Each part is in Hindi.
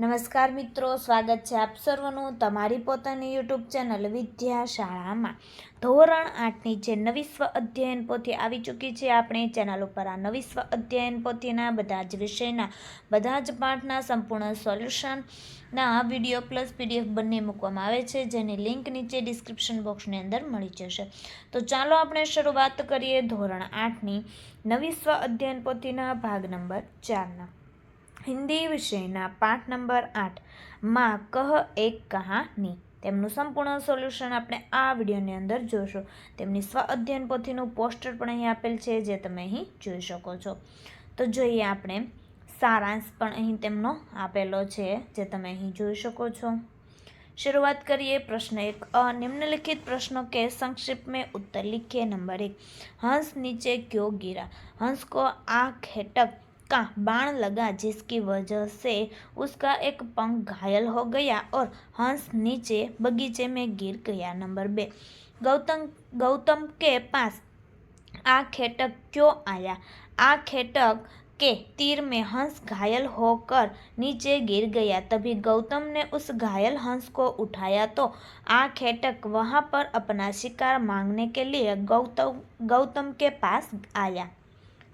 નમસ્કાર મિત્રો, સ્વાગત છે આપ સર્વનું તમારી પોતાની યુટ્યુબ ચેનલ વિદ્યા શાળામાં ધોરણ આઠની જે નવી સ્વ અધ્યયન પોથી આવી ચૂકી છે આપણે ચેનલ ઉપર આ નવી સ્વ અધ્યયન પોથીના બધા જ વિષયના, બધા જ પાઠના સંપૂર્ણ સોલ્યુશનના વીડિયો પ્લસ પીડીએફ બંને મૂકવામાં આવે છે, જેની લિંક નીચે ડિસ્ક્રિપ્શન બોક્સની અંદર મળી જશે. તો ચાલો આપણે શરૂઆત કરીએ ધોરણ આઠની નવી સ્વ અધ્યયન પોથીના ભાગ નંબર ચારના. હિન્દી વિષયના પાઠ નંબર આઠ, માં કહ એક કહાની. તેમનું સંપૂર્ણ સોલ્યુશન આપણે આ વિડીયોની અંદર જોઈશું તેમની સ્વ અધ્યયન પોથીનું પોસ્ટર પણ અહીં આપેલ છે, જે તમે અહીં જોઈ શકો છો. તો જોઈએ આપણે, સારાંશ પણ અહીં તેમનો આપેલો છે, જે તમે અહીં જોઈ શકો છો. શરૂઆત કરીએ પ્રશ્ન એક. અ, નિમ્નલિખિત પ્રશ્નો કે સંક્ષિપ્ત મેં ઉત્તર લિખીએ. નંબર એક. હંસ નીચે ક્યો ગીરા? હંસ કો આ ખેટક का बाण लगा जिसकी वजह से उसका एक पंख घायल हो गया और हंस नीचे बगीचे में गिर गया। नंबर बे, गौतम गौतम के पास आ खेटक क्यों आया? आ खेटक के तीर में हंस घायल होकर नीचे गिर गया। तभी गौतम ने उस घायल हंस को उठाया तो आ खेटक वहाँ पर अपना शिकार मांगने के लिए गौतम गौतम के पास आया।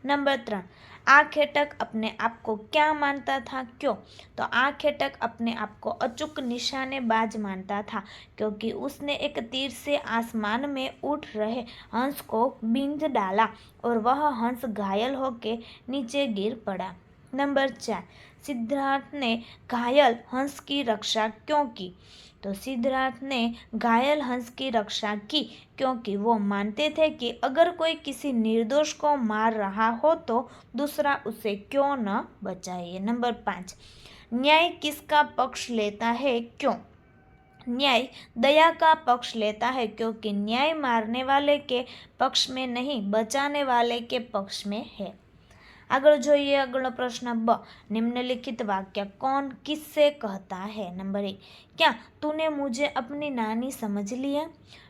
नंबर त्रण आ खेटक अपने आप को क्या मानता था? क्यों? तो आ खेटक अपने आप को अचूक निशानेबाज मानता था, क्योंकि उसने एक तीर से आसमान में उठ रहे हंस को बींज डाला और वह हंस घायल होकर नीचे गिर पड़ा। नंबर चार, सिद्धार्थ ने घायल हंस की रक्षा क्यों की? तो सिद्धार्थ ने घायल हंस की रक्षा की क्योंकि वो मानते थे कि अगर कोई किसी निर्दोष को मार रहा हो तो दूसरा उसे क्यों न बचाए? नंबर पाँच, न्याय किसका पक्ष लेता है? क्यों? न्याय दया का पक्ष लेता है क्योंकि न्याय मारने वाले के पक्ष में नहीं, बचाने वाले के पक्ष में है। આગળ જોઈએ આગળનો પ્રશ્ન બ निम्नलिखित वाक्य कौन किससे कहता है नंबर एक क्या तूने मुझे अपनी नानी समझ लिया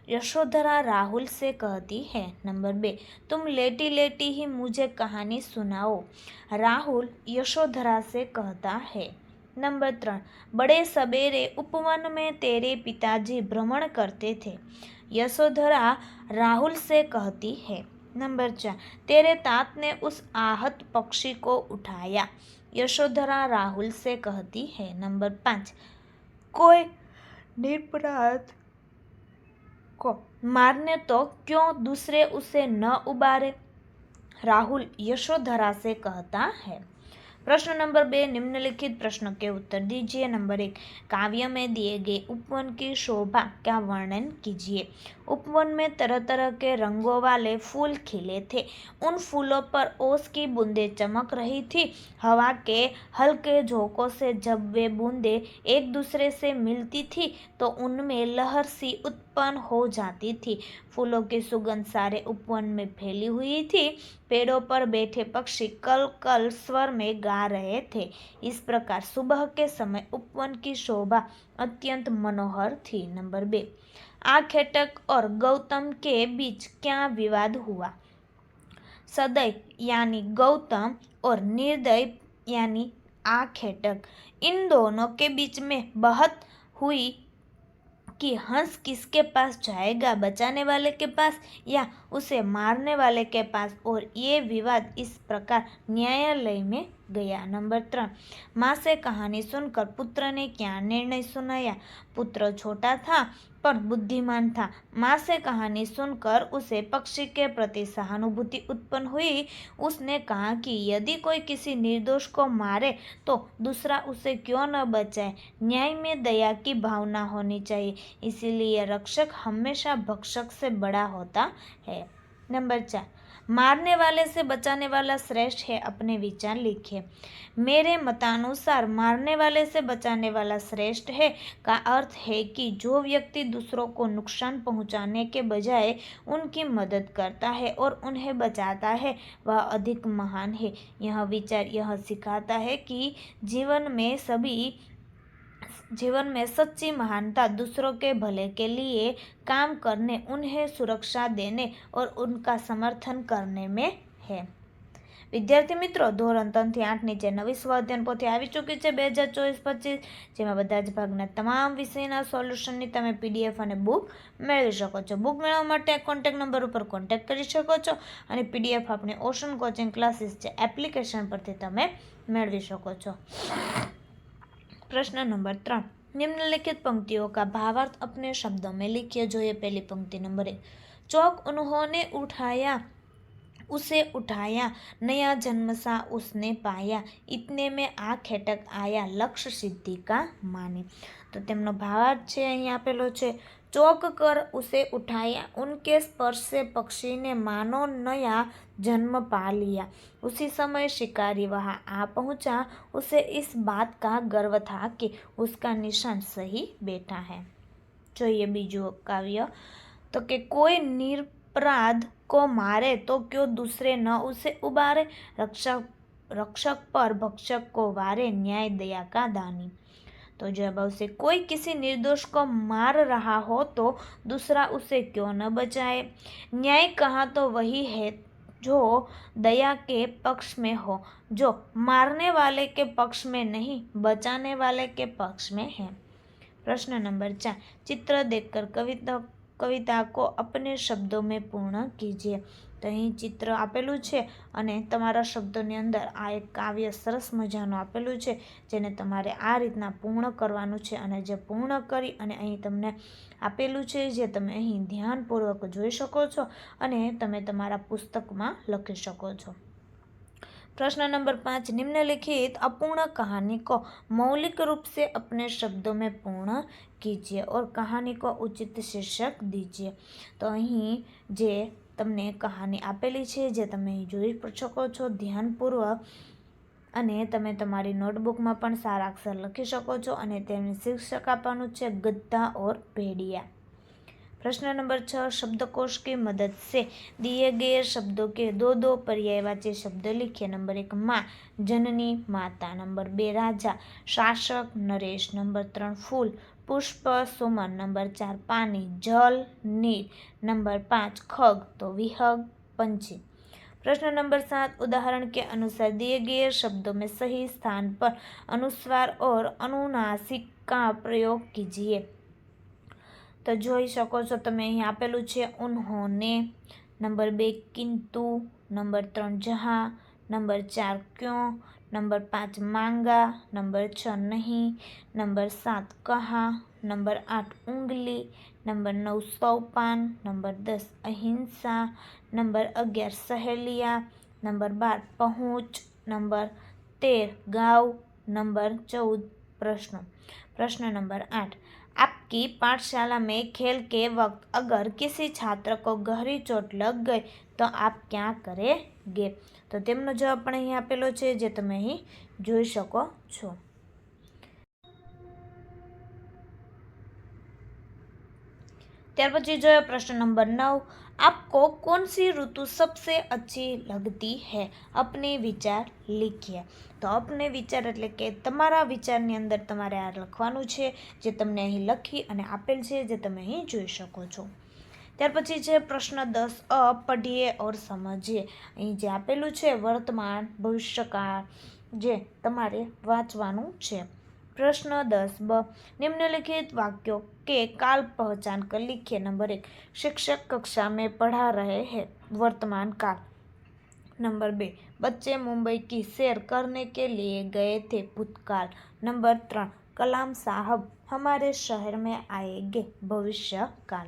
यशोधरा राहुल से कहती है नंबर बे तुम लेटी लेटी ही मुझे कहानी सुनाओ राहुल यशोधरा से कहता है नंबर त्रण बड़े सवेरे उपवन में तेरे पिताजी भ्रमण करते थे यशोधरा राहुल से कहती है नंबर चार तेरे तात ने उस आहत पक्षी को उठाया। यशोधरा राहुल से कहती है, नंबर पाँच, कोई निरपराध को मारने तो क्यों दूसरे उसे न उबारे? राहुल यशोधरा से कहता है प्रश्न नंबर बे, निम्नलिखित प्रश्नों के उत्तर दीजिए। नंबर एक, काव्य में दिए गए उपवन की शोभा का वर्णन कीजिए। उपवन में तरह तरह के रंगों वाले फूल खिले थे। उन फूलों पर ओस की बूंदें चमक रही थी। हवा के हल्के झोंकों से जब वे बूंदें एक दूसरे से मिलती थी तो उनमें लहर सी उत्पन्न हो जाती थी। फूलों की सुगंध सारे उपवन में फैली हुई थी। पेड़ों पर बैठे पक्षी कल कल स्वर में गा रहे थे। इस प्रकार सुबह के समय उपवन की शोभा अत्यंत मनोहर थी, नंबर बे। आ खेटक और गौतम के बीच क्या विवाद हुआ? सदैव, यानी गौतम और निर्दय, यानी आ खेटक इन दोनों के बीच में बहत हुई कि हंस किसके पास जाएगा? बचाने वाले के पास या उसे मारने वाले के पास? और ये विवाद इस प्रकार न्यायालय में गया। नंबर तीन, माँ से कहानी सुनकर पुत्र ने क्या निर्णय सुनाया? पुत्र छोटा था पर बुद्धिमान था। माँ से कहानी सुनकर उसे पक्षी के प्रति सहानुभूति उत्पन्न हुई। उसने कहा कि यदि कोई किसी निर्दोष को मारे तो दूसरा उसे क्यों न बचाए? न्याय में दया की भावना होनी चाहिए, इसीलिए रक्षक हमेशा भक्षक से बड़ा होता है। नंबर चार मारने वाले से बचाने वाला श्रेष्ठ है अपने विचार लिखिए मेरे मतानुसार मारने वाले से बचाने वाला श्रेष्ठ है का अर्थ है कि जो व्यक्ति दूसरों को नुकसान पहुँचाने के बजाय उनकी मदद करता है और उन्हें बचाता है, वह अधिक महान है। यह विचार यह सिखाता है कि जीवन में सभी जीवन में सच्ची महानता दूसरों के भले के लिए काम करने उन्हें सुरक्षा देने और उनका समर्थन करने में है વિદ્યાર્થી મિત્રો ધોરણ ત્રણથી આઠ નીચે નવી સ્વાધ્યાયન પોથી આવી ચૂકી છે બે હજાર ચોવીસ પચીસ જેમાં બધા જ ભાગના તમામ વિષયના સોલ્યુશનની તમે પીડીએફ અને બુક મેળવી શકો છો બુક મેળવવા માટે કોન્ટેક નંબર ઉપર કોન્ટેક્ટ કરી શકો છો અને પીડીએફ આપણી ઓશન કોચિંગ ક્લાસીસ છે એપ્લિકેશન પરથી તમે મેળવી શકો છો प्रश्न नंबर ત્રણ निम्नलिखित पंक्तियों का भावार्थ अपने शब्दों में लिखिए जो ये पहली पंक्ति नंबर एक चौक उन्होंने उठाया उसे उठाया नया जन्म सा उसने पाया इतने में आ ખેટક આયા લક્ષ્ય સિદ્ધિ કા માની તો તેમનો ભાવાર્થ છે અહીં આપેલો છે चौक कर उसे उठाया उनके स्पर्श से पक्षी ने मानो नया जन्म पा लिया उसी समय शिकारी वहाँ आ पहुँचा उसे इस बात का गर्व था कि उसका निशान सही बैठा है જોઈએ બીજું કાવ્ય તો કે કોઈ નિરપરાધ को मारे तो क्यों दूसरे न उसे उबारे रक्षक रक्षक पर भक्षक को वारे न्याय दया का दानी तो जब उसे कोई किसी निर्दोष को मार रहा हो तो दूसरा उसे क्यों न बचाए? न्याय कहा तो वही है जो दया के पक्ष में हो, जो मारने वाले के पक्ष में नहीं, बचाने वाले के पक्ष में है। प्रश्न नंबर चार। चित्र देखकर कविता कविता को अपने शब्दों में पूर्ण कीजिए। તો અહીં ચિત્ર આપેલું છે અને તમારા શબ્દોની અંદર આ એક કાવ્ય સરસ મજાનું આપેલું છે જેને તમારે આ રીતના પૂર્ણ કરવાનું છે અને જે પૂર્ણ કરી અને અહીં તમને આપેલું છે જે તમે અહીં ધ્યાનપૂર્વક જોઈ શકો છો અને તમે તમારા પુસ્તકમાં લખી શકો છો प्रश्न नंबर पाँच निम्नलिखित अपूर्ण कहानी को मौलिक रूप से अपने शब्दों में पूर्ण कीजिए और कहानी को उचित शीर्षक दीजिए તો અહીં જે તમને કહાની આપેલી છે જે તમે અહીં જોઈ શકો છો ધ્યાનપૂર્વક અને તમે તમારી નોટબુકમાં પણ સારા અક્ષર લખી શકો છો અને તેમને શીર્ષક આપવાનું છે ગદ્દા ઓર ભેડિયા प्रश्न नंबर छः शब्दकोश की मदद से दिए गए शब्दों के दो दो पर्यायवाची शब्द लिखिए नंबर एक माँ जननी माता नंबर बे राजा शासक नरेश नंबर ત્રણ ફૂલ પુષ્પ સુમન નંબર ચાર પાણી જલ નીર नंबर पाँच खग तो विहग पंछी प्रश्न नंबर सात उदाहरण के अनुसार दिए गए शब्दों में सही स्थान पर अनुस्वार और अनुनासिक का प्रयोग कीजिए તો જોઈ શકો છો તમે અહીં આપેલું છે ઉન્હોને નંબર બે કિંતુ નંબર ત્રણ જહા નંબર ચાર ક્યો नंबर पाँच मांगा, नंबर छः नहीं, नंबर सात कहा, नंबर आठ उंगली, नंबर नौ सौपान, नंबर दस अहिंसा, नंबर अगियार सहेलिया, नंबर बार पहुँच, नंबर तेरह गाँव, नंबर चौदह प्रश्न। प्रश्न नंबर आठ, आपकी पाठशाला में खेल के वक्त अगर किसी छात्र को गहरी चोट लग गई तो आप क्या करेंगे? તો તેમનો જવાબ પણ અહીં આપેલો છે, જે તમે અહીં જોઈ શકો છો. ત્યાર પછી જોયો પ્રશ્ન નંબર નવ. આપકો કોણ સી ઋતુ સબસે અચ્છી લગતી હૈ? અપને વિચાર લીખીએ. તો અપને વિચાર એટલે કે તમારા વિચારની અંદર તમારે આ લખવાનું છે, જે તમને અહીં લખી અને આપેલ છે, જે તમે અહીં જોઈ શકો છો. ત્યાર પછી છે પ્રશ્ન દસ અ પઢીએ ઓર સમજીએ અહીં જે આપેલું છે વર્તમાન ભવિષ્યકાળ જે તમારે વાંચવાનું છે प्रश्न दस ब निम्नलिखित वाक्यों के काल पहचान कर लिखिए नंबर एक शिक्षक कक्षा में पढ़ा रहे हैं वर्तमान काल नंबर बे बच्चे मुंबई की सैर करने के लिए गए थे भूतकाल नंबर ત્રણ કલામ સાહબ હમારે શહેર મેં આએગે ભવિષ્યકાલ